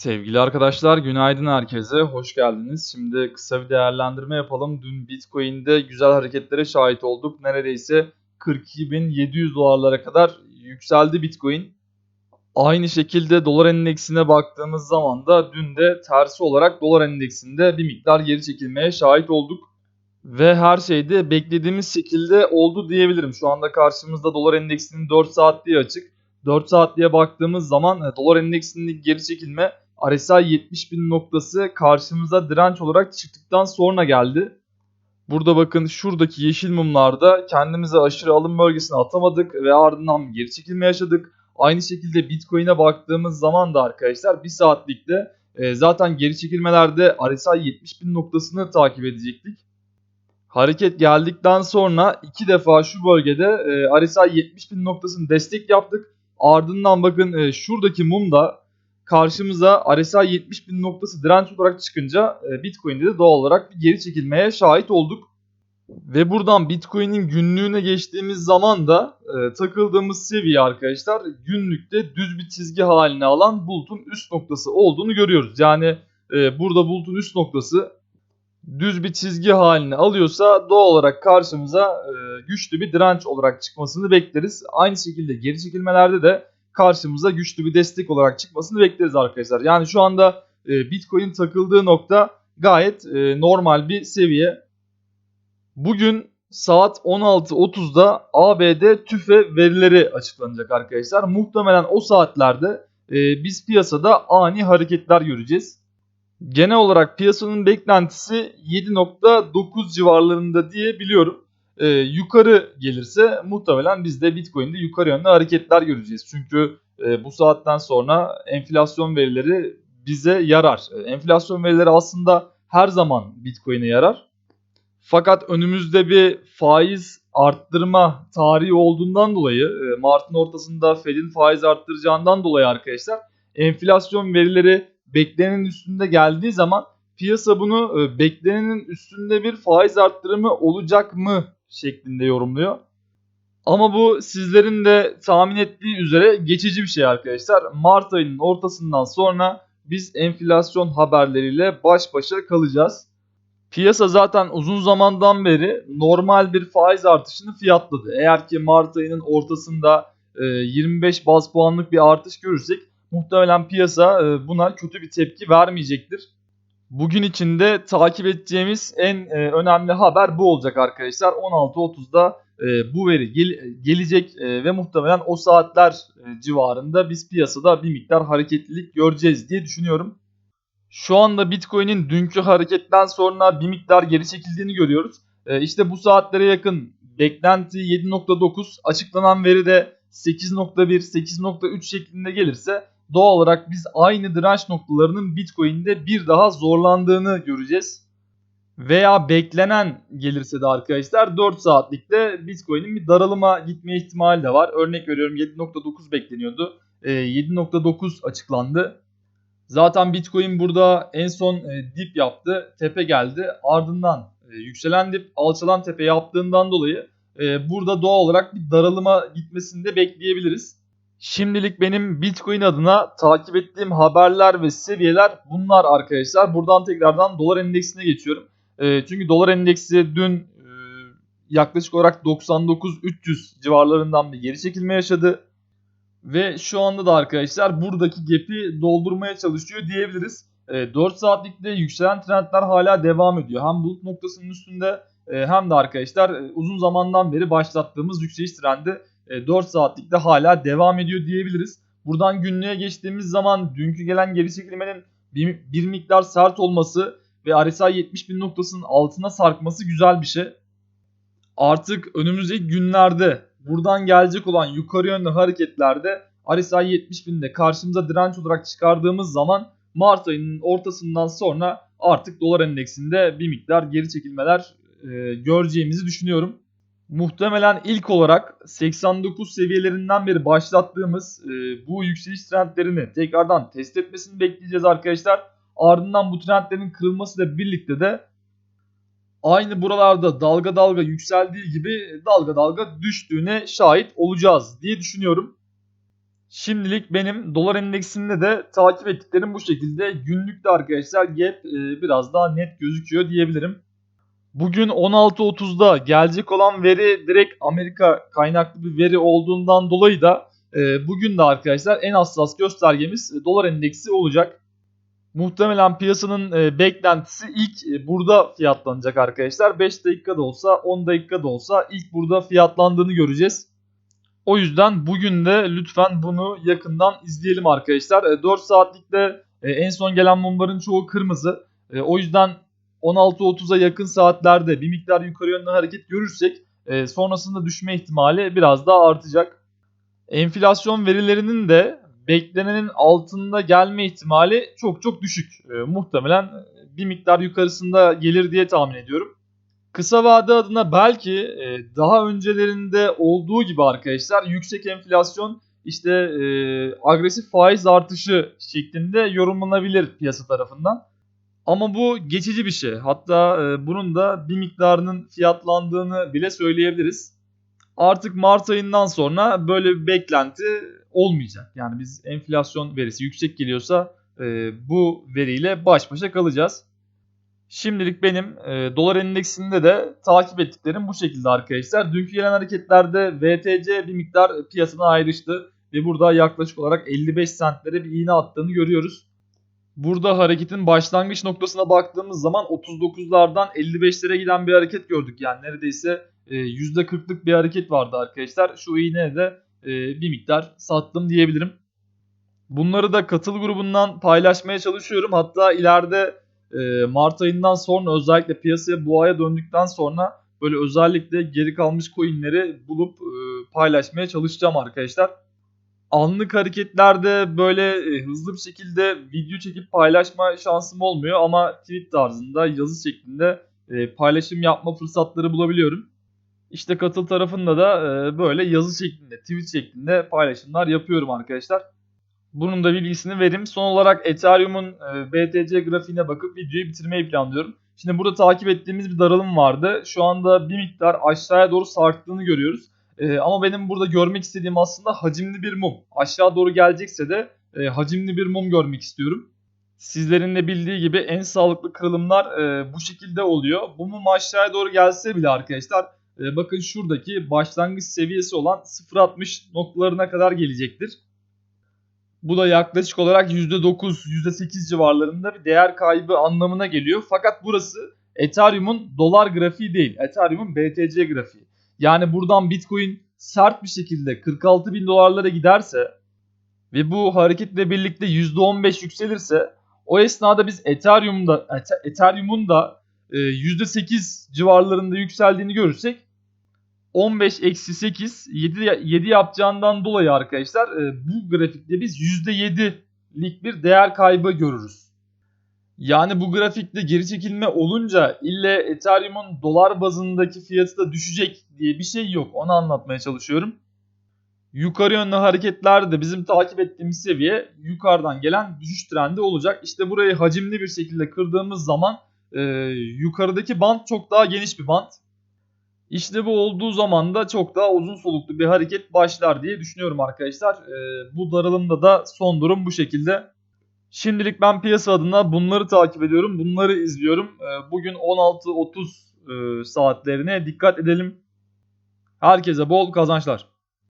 Sevgili arkadaşlar, günaydın herkese. Hoş geldiniz. Şimdi kısa bir değerlendirme yapalım. Dün Bitcoin'de güzel hareketlere şahit olduk. Neredeyse 42.700 dolarlara kadar yükseldi Bitcoin. Aynı şekilde dolar endeksine baktığımız zaman da dün de tersi olarak dolar endeksinde bir miktar geri çekilmeye şahit olduk. Ve her şey de beklediğimiz şekilde oldu diyebilirim. Şu anda karşımızda dolar endeksinin 4 saatliği açık. 4 saatliğe baktığımız zaman e, dolar endeksindeki geri çekilme RSI 70 bin noktası karşımıza direnç olarak çıktıktan sonra geldi. Burada bakın şuradaki yeşil mumlarda kendimize aşırı alım bölgesine atamadık ve ardından geri çekilme yaşadık. Aynı şekilde Bitcoin'e baktığımız zaman da arkadaşlar 1 saatlikte e, zaten geri çekilmelerde RSI 70 bin noktasını takip edecektik. Hareket geldikten sonra iki defa şu bölgede e, RSI 70 bin noktasını destek yaptık. Ardından bakın e, şuradaki mumda karşımıza RSI 70 bin noktası direnç olarak çıkınca e, Bitcoin'de de doğal olarak bir geri çekilmeye şahit olduk. Ve buradan Bitcoin'in günlüğüne geçtiğimiz zaman da e, takıldığımız seviye arkadaşlar günlükte düz bir çizgi haline alan bulutun üst noktası olduğunu görüyoruz. Yani e, burada bulutun üst noktası düz bir çizgi haline alıyorsa doğal olarak karşımıza e, güçlü bir direnç olarak çıkmasını bekleriz. Aynı şekilde geri çekilmelerde de karşımıza güçlü bir destek olarak çıkmasını bekleriz arkadaşlar. Yani şu anda e, Bitcoin takıldığı nokta gayet e, normal bir seviye. Bugün saat 16.30'da ABD tüfe verileri açıklanacak arkadaşlar. Muhtemelen o saatlerde e, biz piyasada ani hareketler göreceğiz. Genel olarak piyasanın beklentisi 7.9 civarlarında diye biliyorum. Ee, yukarı gelirse muhtemelen biz de Bitcoin'de yukarı yönlü hareketler göreceğiz. Çünkü e, bu saatten sonra enflasyon verileri bize yarar. E, enflasyon verileri aslında her zaman Bitcoin'e yarar. Fakat önümüzde bir faiz arttırma tarihi olduğundan dolayı e, Mart'ın ortasında Fed'in faiz arttıracağından dolayı arkadaşlar enflasyon verileri beklenenin üstünde geldiği zaman piyasa bunu e, beklenenin üstünde bir faiz arttırımı olacak mı şeklinde yorumluyor. Ama bu sizlerin de tahmin ettiği üzere geçici bir şey arkadaşlar. Mart ayının ortasından sonra biz enflasyon haberleriyle baş başa kalacağız. Piyasa zaten uzun zamandan beri normal bir faiz artışını fiyatladı. Eğer ki Mart ayının ortasında 25 baz puanlık bir artış görürsek muhtemelen piyasa e, buna kötü bir tepki vermeyecektir. Bugün içinde takip edeceğimiz en e, önemli haber bu olacak arkadaşlar. 16.30'da e, bu veri gel- gelecek ve muhtemelen o saatler civarında biz piyasada bir miktar hareketlilik göreceğiz diye düşünüyorum. Şu anda Bitcoin'in dünkü hareketten sonra bir miktar geri çekildiğini görüyoruz. İşte bu saatlere yakın beklenti 7.9 açıklanan veri de 8.1 8.3 şeklinde gelirse doğal olarak biz aynı direnç noktalarının Bitcoin'de bir daha zorlandığını göreceğiz. Veya beklenen gelirse de arkadaşlar 4 saatlikte Bitcoin'in bir daralıma gitme ihtimali de var. Örnek veriyorum 7.9 bekleniyordu. 7.9 açıklandı. Zaten Bitcoin burada en son e, dip yaptı. Tepe geldi. Ardından e, yükselen dip alçalan tepe yaptığından dolayı e, burada doğal olarak bir daralıma gitmesini de bekleyebiliriz. Şimdilik benim Bitcoin adına takip ettiğim haberler ve seviyeler bunlar arkadaşlar. Buradan tekrardan dolar endeksine geçiyorum. E, çünkü dolar endeksi dün e, yaklaşık olarak 99-300 civarlarından bir geri çekilme yaşadı. Ve şu anda da arkadaşlar buradaki gap'i doldurmaya çalışıyor diyebiliriz. E, 4 saatlikte yükselen trendler hala devam ediyor. Hem bulut noktasının üstünde e, hem de arkadaşlar e, uzun zamandan beri başlattığımız yükseliş trendi 4 e, saatlikte hala devam ediyor diyebiliriz. Buradan günlüğe geçtiğimiz zaman dünkü gelen geri çekilmenin bir, bir miktar sert olması ve RSI 70 bin noktasının altına sarkması güzel bir şey. Artık önümüzdeki günlerde buradan gelecek olan yukarı yönlü hareketlerde RSI 70 binde karşımıza direnç olarak çıkardığımız zaman Mart ayının ortasından sonra artık dolar endeksinde bir miktar geri çekilmeler e, göreceğimizi düşünüyorum muhtemelen ilk olarak 89 seviyelerinden beri başlattığımız e, bu yükseliş trendlerini tekrardan test etmesini bekleyeceğiz arkadaşlar. Ardından bu trendlerin kırılmasıyla birlikte de aynı buralarda dalga dalga yükseldiği gibi dalga dalga düştüğüne şahit olacağız diye düşünüyorum. Şimdilik benim dolar endeksinde de takip ettiklerim bu şekilde. Günlükte arkadaşlar gap e, biraz daha net gözüküyor diyebilirim. Bugün 16.30'da gelecek olan veri direkt Amerika kaynaklı bir veri olduğundan dolayı da e, bugün de arkadaşlar en hassas göstergemiz e, dolar endeksi olacak. Muhtemelen piyasanın e, beklentisi ilk e, burada fiyatlanacak arkadaşlar. 5 dakikada olsa 10 dakikada olsa ilk burada fiyatlandığını göreceğiz. O yüzden bugün de lütfen bunu yakından izleyelim arkadaşlar. E, 4 saatlikte e, en son gelen mumların çoğu kırmızı. E, o yüzden 16.30'a yakın saatlerde bir miktar yukarı yönlü hareket görürsek e, sonrasında düşme ihtimali biraz daha artacak. Enflasyon verilerinin de beklenenin altında gelme ihtimali çok çok düşük. E, muhtemelen bir miktar yukarısında gelir diye tahmin ediyorum. Kısa vade adına belki e, daha öncelerinde olduğu gibi arkadaşlar yüksek enflasyon işte e, agresif faiz artışı şeklinde yorumlanabilir piyasa tarafından. Ama bu geçici bir şey. Hatta e, bunun da bir miktarının fiyatlandığını bile söyleyebiliriz. Artık Mart ayından sonra böyle bir beklenti olmayacak. Yani biz enflasyon verisi yüksek geliyorsa e, bu veriyle baş başa kalacağız. Şimdilik benim e, dolar endeksinde de takip ettiklerim bu şekilde arkadaşlar. Dünkü gelen hareketlerde VTC bir miktar piyasadan ayrıştı ve burada yaklaşık olarak 55 centlere bir iğne attığını görüyoruz. Burada hareketin başlangıç noktasına baktığımız zaman 39'lardan 55'lere giden bir hareket gördük. Yani neredeyse e, %40'lık bir hareket vardı arkadaşlar. Şu iğneye de e, bir miktar sattım diyebilirim. Bunları da katıl grubundan paylaşmaya çalışıyorum. Hatta ileride e, Mart ayından sonra özellikle piyasaya bu aya döndükten sonra böyle özellikle geri kalmış coinleri bulup e, paylaşmaya çalışacağım arkadaşlar. Anlık hareketlerde böyle e, hızlı bir şekilde video çekip paylaşma şansım olmuyor ama tweet tarzında yazı şeklinde e, paylaşım yapma fırsatları bulabiliyorum. İşte katıl tarafında da e, böyle yazı şeklinde, tweet şeklinde paylaşımlar yapıyorum arkadaşlar. Bunun da bilgisini vereyim. Son olarak Ethereum'un BTC grafiğine bakıp videoyu bitirmeyi planlıyorum. Şimdi burada takip ettiğimiz bir daralım vardı. Şu anda bir miktar aşağıya doğru sarktığını görüyoruz. E, ama benim burada görmek istediğim aslında hacimli bir mum. Aşağı doğru gelecekse de e, hacimli bir mum görmek istiyorum. Sizlerin de bildiği gibi en sağlıklı kırılımlar e, bu şekilde oluyor. Bu mum aşağıya doğru gelse bile arkadaşlar e, bakın şuradaki başlangıç seviyesi olan 0.60 noktalarına kadar gelecektir. Bu da yaklaşık olarak %9, %8 civarlarında bir değer kaybı anlamına geliyor. Fakat burası Ethereum'un dolar grafiği değil. Ethereum'un BTC grafiği. Yani buradan Bitcoin sert bir şekilde 46 bin dolarlara giderse ve bu hareketle birlikte %15 yükselirse o esnada biz Ethereum'da Ethereum'un da %8 civarlarında yükseldiğini görürsek 15 eksi 8 7, 7 yapacağından dolayı arkadaşlar e, bu grafikte biz %7'lik bir değer kaybı görürüz. Yani bu grafikte geri çekilme olunca ille Ethereum'un dolar bazındaki fiyatı da düşecek diye bir şey yok. Onu anlatmaya çalışıyorum. Yukarı yönlü hareketlerde bizim takip ettiğimiz seviye yukarıdan gelen düşüş trendi olacak. İşte burayı hacimli bir şekilde kırdığımız zaman e, yukarıdaki band çok daha geniş bir band. İşte bu olduğu zaman da çok daha uzun soluklu bir hareket başlar diye düşünüyorum arkadaşlar. Ee, bu daralımda da son durum bu şekilde. Şimdilik ben piyasa adına bunları takip ediyorum. Bunları izliyorum. Ee, bugün 16.30 e, saatlerine dikkat edelim. Herkese bol kazançlar.